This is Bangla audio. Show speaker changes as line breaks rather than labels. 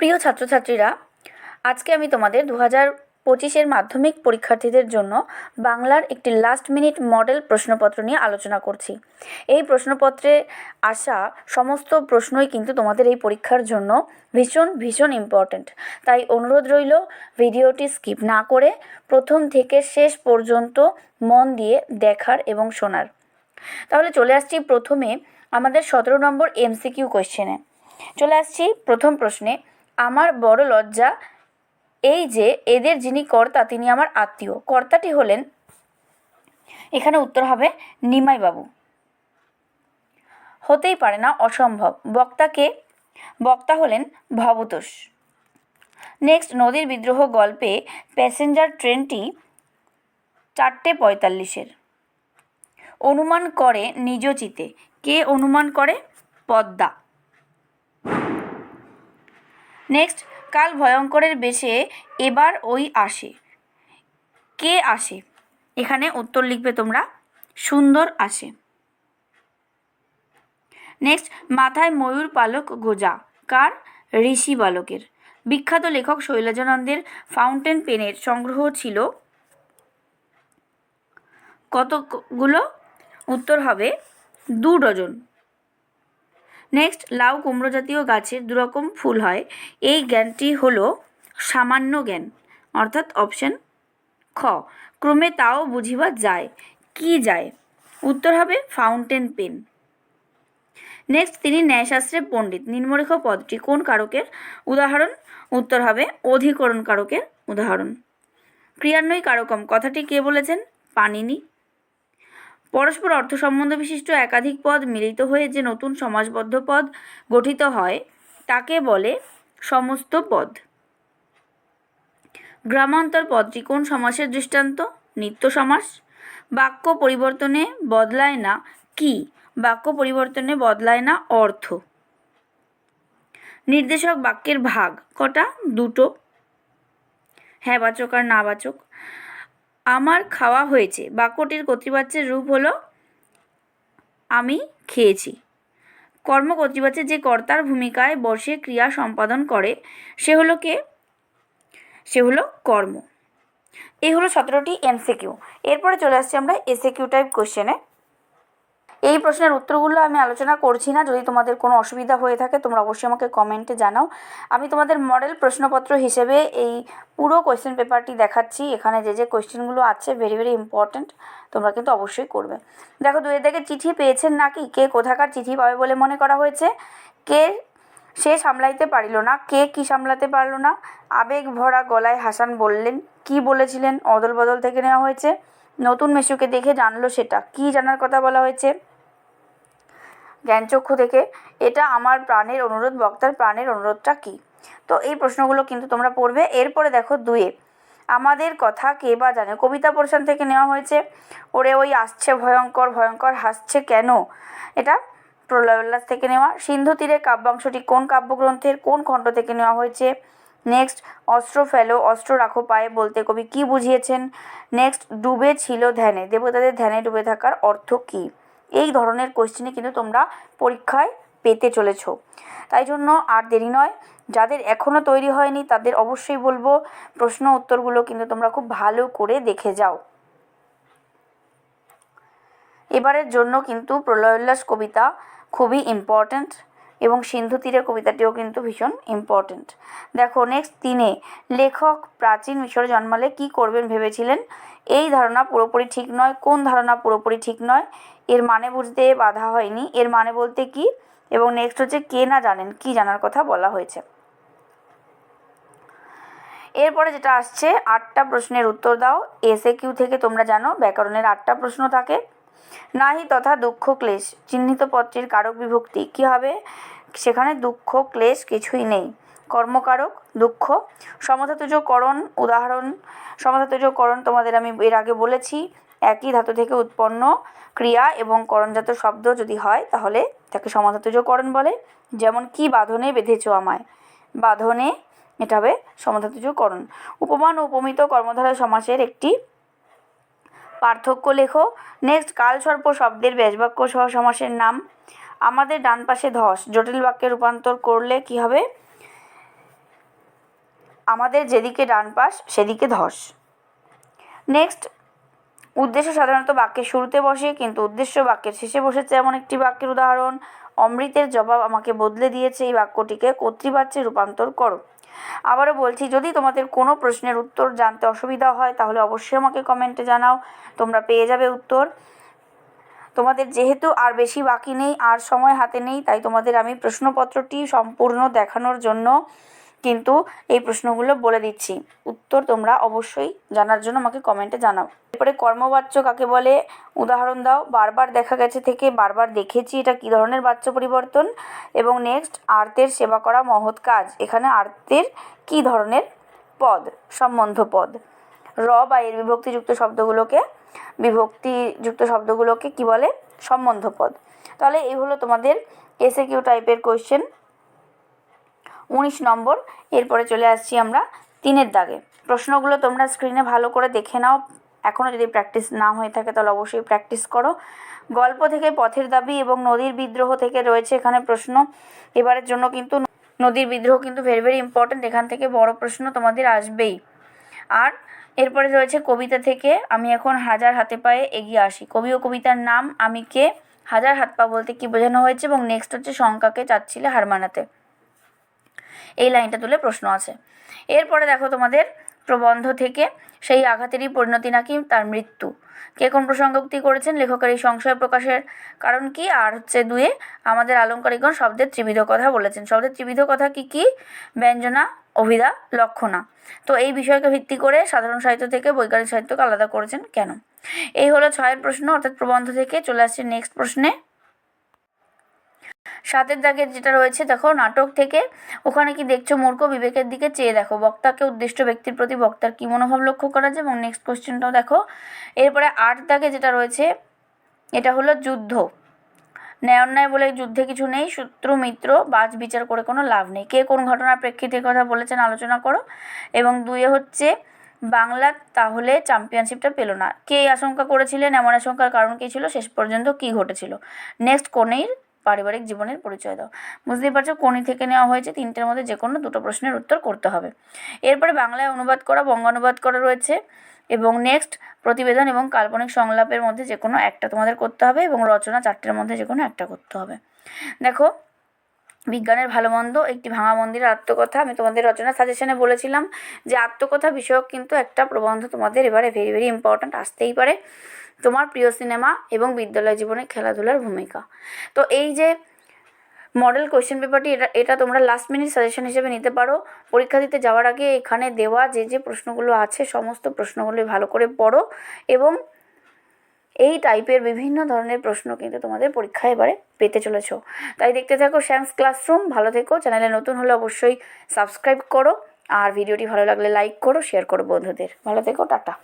প্রিয় ছাত্রছাত্রীরা, আজকে আমি তোমাদের দু হাজার পঁচিশের মাধ্যমিক পরীক্ষার্থীদের জন্য বাংলার একটি লাস্ট মিনিট মডেল প্রশ্নপত্র নিয়ে আলোচনা করছি। এই প্রশ্নপত্রে আসা সমস্ত প্রশ্নই কিন্তু তোমাদের এই পরীক্ষার জন্য ভীষণ ভীষণ ইম্পর্ট্যান্ট তাই অনুরোধ রইল ভিডিওটি স্কিপ না করে প্রথম থেকে শেষ পর্যন্ত মন দিয়ে দেখার এবং শোনার। তাহলে চলে আসছি প্রথমে আমাদের সতেরো নম্বর এমসিকিউ কোয়েশ্চেনে চলে আসছি প্রথম প্রশ্নে। আমার বড় লজ্জা এই যে এদের যিনি কর্তা, তিনি আমার আত্মীয়। কর্তাটি হলেন, এখানে উত্তর হবে, নিমাইবাবু। হতেই পারে না, অসম্ভব। বক্তাকে, বক্তা হলেন ভবতোষ। নেক্সট নদীর বিদ্রোহ গল্পে প্যাসেঞ্জার ট্রেনটি চারটে পঁয়তাল্লিশের। অনুমান করে নিজ চিতে। কে অনুমান করে? পদ্মা। নেক্সট কাল ভয়ঙ্করের বেশে এবার ওই আসে। কে আসে? এখানে উত্তর লিখবে তোমরা, সুন্দর আসে। নেক্সট মাথায় ময়ূর পালক গোজা, কার? ঋষি বালকের। বিখ্যাত লেখক শৈলজানন্দের ফাউন্টেন পেনের সংগ্রহ ছিল কতগুলো? উত্তর হবে দু ডজন। নেক্সট লাউ কুমড়ো জাতীয় গাছের দুরকম ফুল হয়। এই জ্ঞানটি হলো সামান্য জ্ঞান। অর্থাৎ অপশন খ, ক্রমে তাও বুঝিবা যায়। কি যায়? উত্তর হবে ফাউন্টেন পেন নেক্সট তিনি ন্যায়শাস্ত্রে পণ্ডিত। নিম্নরেখ পদটি কোন কারকের উদাহরণ? উত্তর হবে অধিকরণ কারকের উদাহরণ। ক্রিয়ান্বয়ী কারকম। কথাটি কে বলেছেন? পানিনি পরস্পর অর্থ সম্বন্ধ বিশিষ্ট একাধিক পদ মিলিত হয়ে যে নতুন সমাজবদ্ধ পদ গঠিত হয়, তাকে বলে সমস্ত পদ। গ্রামান্তর পদটি কোন সমাসের দৃষ্টান্ত? নিত্য সমাস। বাক্য পরিবর্তনে বদলায় না কি? বাক্য পরিবর্তনে বদলায় না অর্থ। নির্দেশক বাক্যের ভাগ কটা? দুটো। হ্যাঁ বাচক আর না বাচক। আমার খাওয়া হয়েছে। বাক্যটির কর্তৃপাচ্যের রূপ হলো, আমি খেয়েছি। কর্ম কর্তৃপাচ্যের যে কর্তার ভূমিকায় বসে ক্রিয়া সম্পাদন করে, সে হলো কে? সে হলো কর্ম। এই হলো সতেরোটি এমসিকিউ। এরপরে চলে আসছি আমরা এসএকিউ টাইপ কোশ্চেনে। এই প্রশ্নের উত্তরগুলো আমি আলোচনা করছি না। যদি তোমাদের কোনো অসুবিধা হয়ে থাকে, তোমরা অবশ্যই আমাকে কমেন্টে জানাও। আমি তোমাদের মডেল প্রশ্নপত্র হিসেবে এই পুরো কোয়েশ্চেন পেপারটি দেখাচ্ছি। এখানে যে যে কোয়েশ্চেনগুলো আছে ভেরি ভেরি ইম্পর্ট্যান্ট তোমরা কিন্তু অবশ্যই করবে। দেখো দুয়ের দিকে চিঠি পেয়েছেন নাকি? কে কোথাকার চিঠি পাবে বলে মনে করা হয়েছে? কে সে সামলাইতে পারিল না? কে কি সামলাতে পারল না? আবেগ ভরা গলায় হাসান বললেন, কি বলেছিলেন? অদল বদল থেকে নেওয়া হয়েছে। নতুন মেশুকে দেখে জানলো সেটা। কি জানার কথা বলা হয়েছে? জ্ঞানচক্ষু থেকে এটা আমার প্রাণের অনুরোধ, বক্তার প্রাণের অনুরোধটা কী? তো এই প্রশ্নগুলো কিন্তু তোমরা পড়বে। এরপরে দেখো দুয়ে আমাদের কথা কে বা জানে? কবিতা পোর্শন থেকে নেওয়া হয়েছে, ওরে ওই আসছে ভয়ঙ্কর ভয়ঙ্কর হাসছে কেন? এটা প্রলয় উল্লাস থেকে নেওয়া, সিন্ধু তীরে কাব্যাংশটি কোন কাব্যগ্রন্থের কোন খণ্ড থেকে নেওয়া হয়েছে? নেক্সট, অস্ত্র ফেলো, অস্ত্র রাখো পায়ে, বলতে কবি কি বুঝিয়েছেন? নেক্সট, ডুবে ছিল ধ্যানে। দেবতাদের ধ্যানে ডুবে থাকার অর্থ কী? এই ধরনের কোশ্চেনে কিন্তু তোমরা পরীক্ষায় পেতে চলেছ। তাই জন্য আর দেরি নয়, যাদের এখনও তৈরি হয়নি তাদের অবশ্যই বলব প্রশ্ন উত্তরগুলো কিন্তু তোমরা খুব ভালো করে দেখে যাও। এবারের জন্য কিন্তু প্রলয় উল্লাস কবিতা খুবই ইম্পর্ট্যান্ট এবং সিন্ধু তীরের কবিতাটিও কিন্তু ভীষণ ইম্পর্ট্যান্ট দেখো নেক্সট তিনে, লেখক প্রাচীন মিশরে জন্মালে কি করবেন ভেবেছিলেন? এই ধারণা পুরোপুরি ঠিক নয়। কোন ধারণা পুরোপুরি ঠিক নয়? এর মানে বুঝতে বাধা হয়নি। এর মানে বলতে কি? এবং নেক্সট হচ্ছে কে না জানেন, কি জানার কথা বলা হয়েছে। এরপরে যেটা আসছে, আটটা প্রশ্নের উত্তর দাও। এসএ কিউ থেকে তোমরা জানো, ব্যাকরণের আটটা প্রশ্ন থাকে। নাহি তথা দুঃখ ক্লেশ, চিহ্নিত পত্রের কারক বিভক্তি, কী হবে? সেখানে দুঃখ, ক্লেশ কিছুই নেই। কর্মকারক, দুঃখ। সমধাতুজকরণ উদাহরণ। সমধাতুজকরণ তোমাদের আমি এর আগে বলেছি। একই ধাতু থেকে উৎপন্ন ক্রিয়া এবং করণজাত শব্দ যদি হয়, তাহলে তাকে সমাধাতুজকরণ বলে। যেমন কি বাঁধনে বেঁধেছ আমায়। বাঁধনে এটা হবে সমাধাতুজকরণ উপমান ও উপমিত কর্মধারা সমাসের একটি পার্থক্য লেখো। নেক্সট কালসর্প শব্দের ব্যাসবাক্য সহ সমাসের নাম। আমাদের ডান পাশে ধস, জটিল বাক্যে রূপান্তর করলে কি হবে? আমাদের যেদিকে ডান পাশ, সেদিকে ধস। নেক্সট উদ্দেশ্য সাধারণত বাক্যের শুরুতে বসে, কিন্তু উদ্দেশ্য বাক্যের শেষে বসেছে এমন একটি বাক্যের উদাহরণ। অমৃতের জবাব আমাকে বদলে দিয়েছে, এই বাক্যটিকে কর্তৃবাচ্যে রূপান্তর করো। আবারও বলছি, যদি তোমাদের কোনো প্রশ্নের উত্তর জানতে অসুবিধা হয়, তাহলে অবশ্যই আমাকে কমেন্টে জানাও, তোমরা পেয়ে যাবে উত্তর। তোমাদের যেহেতু আর বেশি বাকি নেই, আর সময় হাতে নেই, তাই তোমাদের আমি প্রশ্নপত্রটি সম্পূর্ণ দেখানোর জন্য কিন্তু এই প্রশ্নগুলো বলে দিচ্ছি। উত্তর তোমরা অবশ্যই জানার জন্য আমাকে কমেন্টে জানাও। এরপরে কর্মবাচ্য কাকে বলে? উদাহরণ দাও। বারবার দেখা গেছে থেকে বারবার দেখেছি এটা কী ধরনের বাচ্য পরিবর্তন? এবং নেক্সট আর্তের সেবা করা মহৎ কাজ। এখানে আর্তের কী ধরনের পদ? সম্বন্ধ পদ। র বা এর বিভক্তিযুক্ত শব্দগুলোকে বিভক্তিযুক্ত শব্দগুলোকে কি বলে? সম্বন্ধ পদ। তাহলে এই হলো তোমাদের এসে কিউ টাইপের কোয়েশ্চেন উনিশ নম্বর। এরপরে চলে আসছি আমরা তিনের দাগে। প্রশ্নগুলো তোমরা স্ক্রিনে ভালো করে দেখে নাও। এখনও যদি প্র্যাকটিস না হয়ে থাকে তাহলে অবশ্যই প্র্যাকটিস করো। গল্প থেকে পথের দাবি এবং নদীর বিদ্রোহ থেকে রয়েছে এখানে প্রশ্ন। এবারের জন্য কিন্তু নদীর বিদ্রোহ কিন্তু ভেরি ভেরি ইম্পর্ট্যান্ট এখান থেকে বড় প্রশ্ন তোমাদের আসবেই। আর এরপরে রয়েছে কবিতা থেকে, আমি এখন হাজার হাতে পায়ে এগিয়ে আসি। কবি ও কবিতার নাম, আমি কে? হাজার হাত পা বলতে কি বোঝানো হয়েছে? এবং নেক্সট হচ্ছে শঙ্কাকে চাচ্ছিলে হার মানাতে। এই লাইনটা তুলে প্রশ্ন আছে। এরপরে দেখো তোমাদের প্রবন্ধ থেকে, সেই আঘাতেরই পরিণতি নাকি তার মৃত্যু? কে কোন প্রসঙ্গোক্তি করেছেন? লেখকের এই সংশয় প্রকাশের কারণ কি? আর হচ্ছে দুয়ে আমাদের আলঙ্কারিকগণ শব্দের ত্রিবিধ কথা বলেছেন। শব্দের ত্রিবিধ কথা কি কি? ব্যঞ্জনা, অভিধা, লক্ষণা। তো এই বিষয়কে ভিত্তি করে সাধারণ সাহিত্য থেকে বৈজ্ঞানিক সাহিত্যকে আলাদা করেছেন কেন? এই হলো ছয়ের প্রশ্ন, অর্থাৎ প্রবন্ধ থেকে চলে আসছে নেক্সট প্রশ্নে। সাতের দাগের যেটা রয়েছে, দেখো, নাটক থেকে। ওখানে কি দেখছ মূর্খ বিবেকের দিকে চেয়ে দেখো। বক্তাকে উদ্দিষ্ট ব্যক্তির প্রতি বক্তার কী মনোভাব লক্ষ্য করা যায় এবং নেক্সট কোশ্চেনটাও দেখো। এরপরে আট দাগে যেটা রয়েছে, এটা হলো যুদ্ধ। ন্যায় অন্যায় বলে যুদ্ধে কিছু নেই, শত্রু, মিত্র, বাজ বিচার করে কোনো লাভ নেই। কে কোন ঘটনার প্রেক্ষিতে কথা বলেছেন আলোচনা করো। এবং দুয়ে হচ্ছে, বাংলা তাহলে চ্যাম্পিয়নশিপটা পেল না। কে আশঙ্কা করেছিলেন, এমন আশঙ্কার কারণ কী ছিল, শেষ পর্যন্ত কী ঘটেছিল? নেক্সট কোনেই পারিবারিক জীবনের পরিচয় দাও। বুঝতেই পারছ? কোনি থেকে নেওয়া হয়েছে তিনটের মধ্যে যে কোনো দুটো প্রশ্নের উত্তর করতে হবে। এরপরে বাংলায় অনুবাদ করা, বঙ্গানুবাদ করা রয়েছে এবং নেক্সট প্রতিবেদন এবং কাল্পনিক সংলাপের মধ্যে যে কোনো একটা তোমাদের করতে হবে এবং রচনা চারটের মধ্যে যে কোনো একটা করতে হবে। দেখো, বিজ্ঞানের ভালো মন্দ, একটি ভাঙা মন্দিরের আত্মকথা। আমি তোমাদের রচনা সাজেশনে বলেছিলাম যে আত্মকথা বিষয়ক কিন্তু একটা প্রবন্ধ তোমাদের এবারে ভেরি ভেরি ইম্পর্ট্যান্ট আসতেই পারে। তোমার প্রিয় সিনেমা এবং বিদ্যালয় জীবনে খেলাধুলার ভূমিকা। তো এই যে মডেল কোয়েশ্চেন পেপারটি এটা এটা তোমরা লাস্ট মিনিট সাজেশন হিসেবে নিতে পারো। পরীক্ষা দিতে যাওয়ার আগে এখানে দেওয়া যে যে প্রশ্নগুলো আছে, সমস্ত প্রশ্নগুলো ভালো করে পড়ো এবং এই টাইপের বিভিন্ন ধরনের প্রশ্ন কিন্তু তোমাদের পরীক্ষায় এবারে পেতে চলেছো। তাই দেখতে থাকো শ্যামস ক্লাসরুম ভালো থেকো। চ্যানেলে নতুন হলে অবশ্যই সাবস্ক্রাইব করো। আর ভিডিওটি ভালো লাগলে লাইক করো শেয়ার করো বন্ধুদের। ভালো থেকো, টাটা।